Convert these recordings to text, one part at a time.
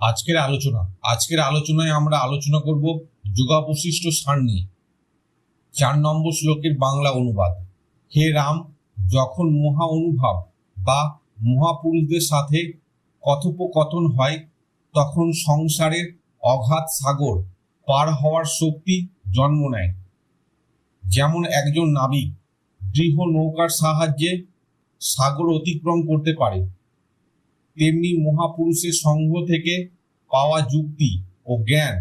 আজকের আলোচনা, আজকের আলোচনায় আমরা আলোচনা করব যুগাবশিষ্ট সার নিয়ে। চার নম্বর শ্লোকের বাংলা অনুবাদ। হে রাম, যখন মহা অনুভব বা মহাপুরুষদের সাথে কথোপকথন হয়, তখন সংসারের অগাধ সাগর পার হওয়ার শক্তি জন্ম নেয়। যেমন একজন নাবিক দৃঢ় নৌকার সাহায্যে সাগর অতিক্রম করতে পারে তেমনি মহাপুরুষের সঙ্গ থেকে পাওয়া যুক্তি ও জ্ঞান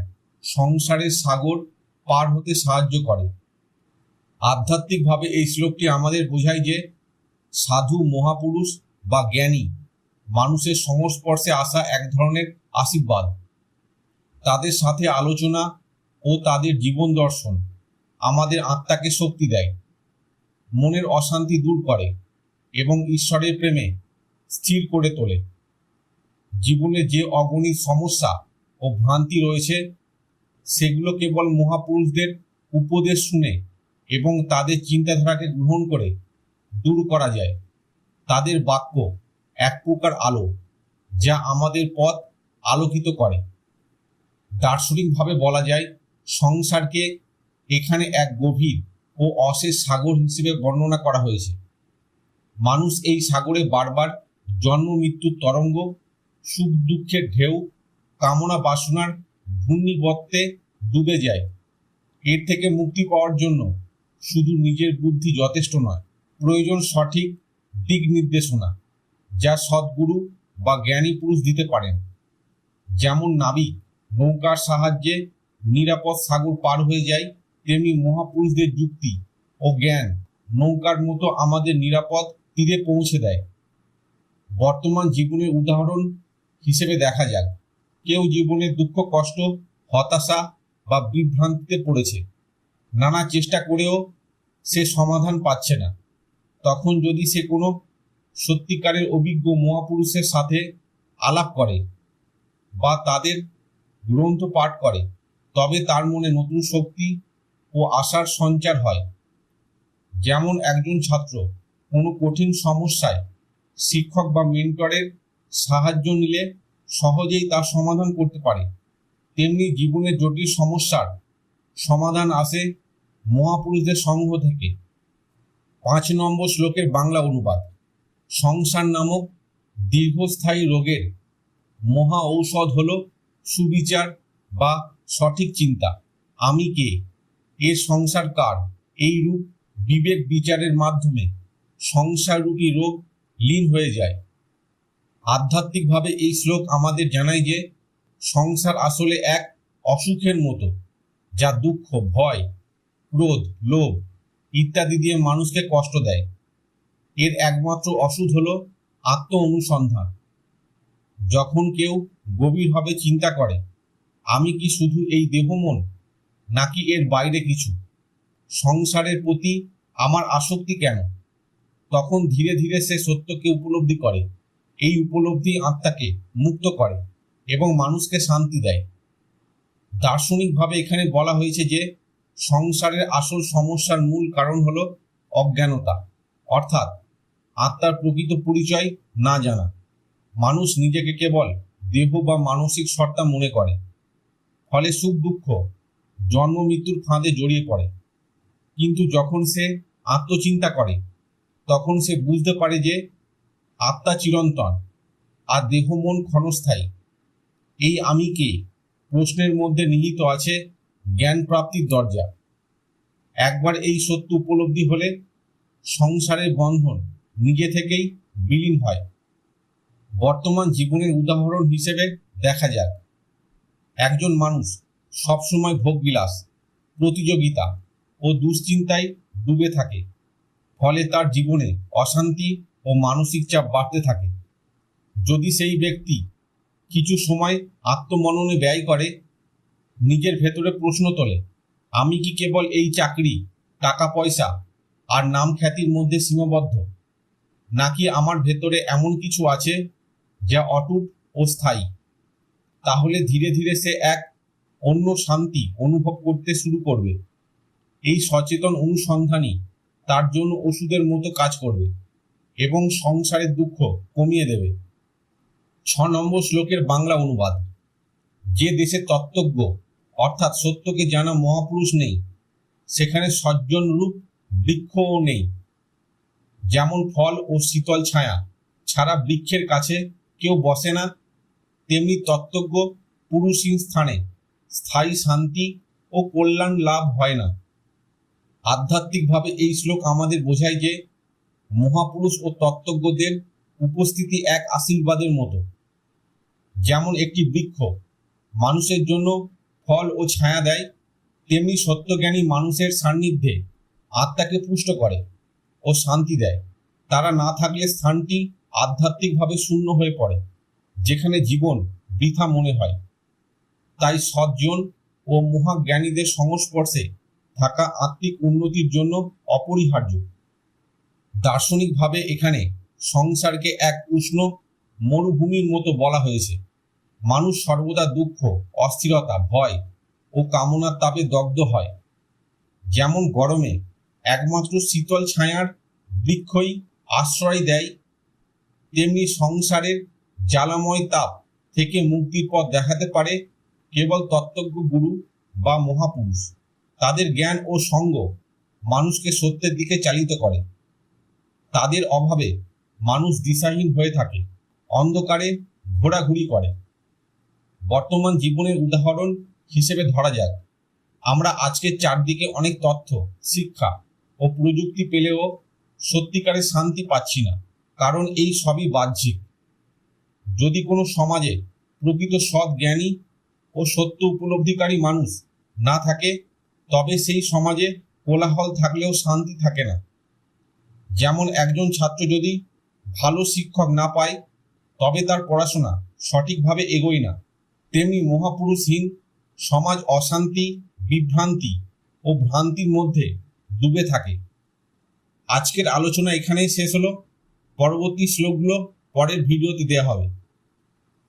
সংসারের সাগর পার হতে সাহায্য করে। আধ্যাত্মিকভাবে এই শ্লোকটি আমাদের বোঝায় যে সাধু, মহাপুরুষ বা জ্ঞানী মানুষের সংস্পর্শে আসা এক ধরনের আশীর্বাদ। তাদের সাথে আলোচনা ও তাদের জীবন দর্শন আমাদের আত্মাকে শক্তি দেয়, মনের অশান্তি দূর করে এবং ঈশ্বরের প্রেমে স্থির করে তোলে। জীবনে যে অগণিত সমস্যা ও ভ্রান্তি রয়েছে, সেগুলো কেবল মহাপুরুষদের উপদেশ শুনে এবং তাদের চিন্তাধারাকে গ্রহণ করে দূর করা যায়। তাদের বাক্য এক প্রকার আলো, যা আমাদের পথ আলোকিত করে। দার্শনিকভাবে বলা যায়, সংসারকে এখানে এক গভীর ও অশেষ সাগর হিসেবে বর্ণনা করা হয়েছে। মানুষ এই সাগরে বারবার জন্ম মৃত্যুর তরঙ্গ সুখ দুঃখের ঢেউ, কামনা বাসনার ঘূর্ণিবত্তে ডুবে যায়। এর থেকে মুক্তি পাওয়ার জন্য শুধু নিজের বুদ্ধি যথেষ্ট নয়, প্রয়োজন সঠিক দিক নির্দেশনা যা সদ্গুরু বা জ্ঞানী পুরুষ দিতে পারেন। যেমন নাবিক, নৌকার সাহায্যে নিরাপদ সাগর পার হয়ে যায়, তেমনি মহাপুরুষদের যুক্তি ও জ্ঞান নৌকার মতো আমাদের নিরাপদ তীরে পৌঁছে দেয়। বর্তমান জীবনের উদাহরণ হিসেবে দেখা যাক। কেউ জীবনের দুঃখ, কষ্ট, হতাশা বা বিভ্রান্তিতে পড়েছে। নানা চেষ্টা করেও সে সমাধান পাচ্ছে না। তখন যদি সে কোনো সত্যিকারের অভিজ্ঞ মহাপুরুষের সাথে আলাপ করে বা তাদের গ্রন্থ পাঠ করে, তবে তার মনে নতুন শক্তি ও আশার সঞ্চার হয়। যেমন একজন ছাত্র কোনো কঠিন সমস্যায় শিক্ষক বা মেন্টরের সাহায্য নিলে সহজেই তার সমাধান করতে পারে। তেমনি জীবনের জটিল সমস্যার সমাধান আসে মহাপুরুষদের সংঘ থেকে। পাঁচ নম্বর শ্লোকের বাংলা অনুবাদ। সংসার নামক দীর্ঘস্থায়ী রোগের মহা ঔষধ হল সুবিচার বা সঠিক চিন্তা। আমি কে? এর সংসার কার? এই রূপ বিবেক বিচারের মাধ্যমে সংসার সংসাররূপী রোগ লীন হয়ে যায়। আধ্যাত্মিকভাবে এই শ্লোক আমাদের জানায় যে, সংসার আসলে এক অসুখের মতো, যা দুঃখ, ভয়, ক্রোধ, লোভ ইত্যাদি দিয়ে মানুষকে কষ্ট দেয়। এর একমাত্র ওষুধ হলো আত্ম অনুসন্ধান যখন কেউ গভীরভাবে চিন্তা করে, আমি কি শুধু এই দেহ মন নাকি এর বাইরে কিছু? সংসারের প্রতি আমার আসক্তি কেন? তখন ধীরে ধীরে সে সত্যকে উপলব্ধি করে। এই উপলব্ধি আত্মাকে মুক্ত করে এবং মানুষকে শান্তি দেয়। দার্শনিকভাবে এখানে বলা হয়েছে যে, সংসারের আসল সমস্যার মূল কারণ হলো অজ্ঞানতা। অর্থাৎ আত্মার প্রকৃত পরিচয় না জানা। মানুষ নিজেকে কেবল দেহ বা মানসিক সত্তা মনে করে, ফলে সুখ দুঃখ, জন্ম মৃত্যুর ফাঁদে জড়িয়ে পড়ে। কিন্তু যখন সে আত্মচিন্তা করে, তখন সে বুঝতে পারে যে আত্মা চিরন্তন, আর দেহ মন ক্ষণস্থায়ী। এই আমি কে? প্রশ্নের মধ্যে নিহিত আছে জ্ঞান প্রাপ্তির দরজা। একবার এই সত্য উপলব্ধি হলে সংসারের বন্ধন নিজে থেকেই বিলীন হয়। বর্তমান জীবনের উদাহরণ হিসেবে দেখা যাক। একজন মানুষ সবসময় ভোগবিলাস, প্রতিযোগিতা ও দুশ্চিন্তায় ডুবে থাকে। ফলে তার জীবনে অশান্তি ও মানসিক চাপ বাড়তে থাকে। যদি সেই ব্যক্তি কিছু সময় আত্মমননে ব্যয় করে, নিজের ভেতরে প্রশ্ন তোলে, আমি কি কেবল এই চাকরি, টাকা পয়সা আর নাম খ্যাতির মধ্যে সীমাবদ্ধ? নাকি আমার ভেতরে এমন কিছু আছে যা অটুট ও স্থায়ী? তাহলে ধীরে ধীরে সে এক অন্য শান্তি অনুভব করতে শুরু করবে। এই সচেতন অনুসন্ধানই তার জন্য ওষুধের মতো কাজ করবে। এবং সংসারের দুঃখ কমিয়ে দেবে। ছ নম্বর শ্লোকের বাংলা অনুবাদ। যে দেশে তত্ত্বজ্ঞ, অর্থাৎ সত্যকে জানা মহাপুরুষ নেই, সেখানে সজ্জন রূপ বৃক্ষও নেই। যেমন ফল ও শীতল ছায়া, ছাড়া বৃক্ষের কাছে কেউ বসে না। তেমনি তত্ত্বজ্ঞ পুরুষহীন স্থানে স্থায়ী শান্তি ও কল্যাণ লাভ হয় না। আধ্যাত্মিকভাবে এই শ্লোক আমাদের বোঝায় যে মহাপুরুষ ও তত্ত্বজ্ঞদের উপস্থিতি এক আশীর্বাদের মতো। যেমন একটি বৃক্ষ মানুষের জন্য ফল ও ছায়া দেয়, তেমনি সত্যজ্ঞানী মানুষের সান্নিধ্যে আত্মাকে পুষ্ট করে ও শান্তি দেয়। তারা না থাকলে স্থানটি আধ্যাত্মিকভাবে শূন্য হয়ে পড়ে, যেখানে জীবন বৃথা মনে হয়। তাই সজ্জন ও মহাজ্ঞানীদের সংস্পর্শে থাকা আত্মিক উন্নতির জন্য অপরিহার্য। দার্শনিকভাবে এখানে সংসারকে এক উষ্ণ মরুভূমির মতো বলা হয়েছে। মানুষ সর্বদা দুঃখ, অস্থিরতা, ভয় ও কামনার তাপে দগ্ধ হয়। যেমন গরমে একমাত্র শীতল ছায়ার বৃক্ষই আশ্রয় দেয়, তেমনি সংসারের জ্বালাময় তাপ থেকে মুক্তির পথ দেখাতে পারে কেবল তত্ত্বজ্ঞ গুরু বা মহাপুরুষ। তাদের জ্ঞান ও সঙ্গ মানুষকে সত্যের দিকে চালিত করে। তাদের অভাবে মানুষ দিশাহীন হয়ে থাকে, অন্ধকারে ঘোরাঘুরি করে। বর্তমান জীবনের উদাহরণ হিসেবে ধরা যাক। আমরা আজকের চারদিকে অনেক তথ্য, শিক্ষা ও প্রযুক্তি পেলেও সত্যিকারের শান্তি পাচ্ছি না, কারণ এই সবই বাহ্যিক। যদি কোনো সমাজে প্রকৃত সৎ জ্ঞানী ও সত্য উপলব্ধিকারী মানুষ না থাকে, তবে সেই সমাজে কোলাহল থাকলেও শান্তি থাকে না। যেমন একজন ছাত্র যদি ভালো শিক্ষক না পায়, তবে তার পড়াশোনা সঠিকভাবে এগোয় না। তেমনি মহাপুরুষহীন সমাজ অশান্তি, বিভ্রান্তি ও ভ্রান্তির মধ্যে ডুবে থাকে। আজকের আলোচনা এখানেই শেষ হলো। পরবর্তী শ্লোকগুলো পরের ভিডিওতে দেওয়া হবে।